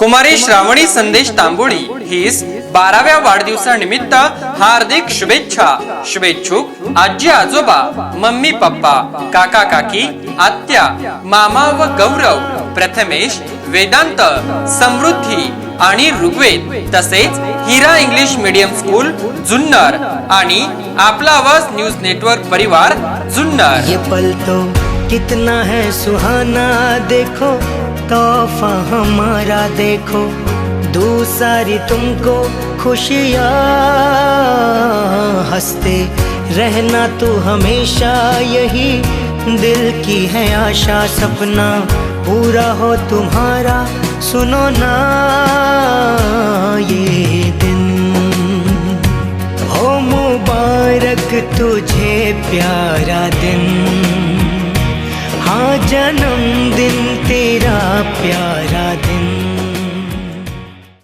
कुमारी श्रावणी संदेश तांबोळी हीस बाराव्या वाढदिवसानिमित्त हार्दिक शुभेच्छा. शुभेच्छुक आजी आजोबा मम्मी पप्पा काका काकी आत्या मामा व गौरव प्रथमेश वेदांत समृद्धी आणि ऋग्वेद तसेच Hira English medium school Junnar आणि आपला आवाज न्यूज नेटवर्क परिवार जुन्नर. ये पल तो कितना है सुहाना, देखो, तोहफा हमारा, देखो दूसरी तुमको खुशियाँ। हँसते रहना तो हमेशा यही दिल की है आशा, सपना पूरा हो तुम्हारा, सुनो ना, ये दिन। हो मुबारक तुझे, प्यारा दिन। जन्मदिन तेरा प्यारा।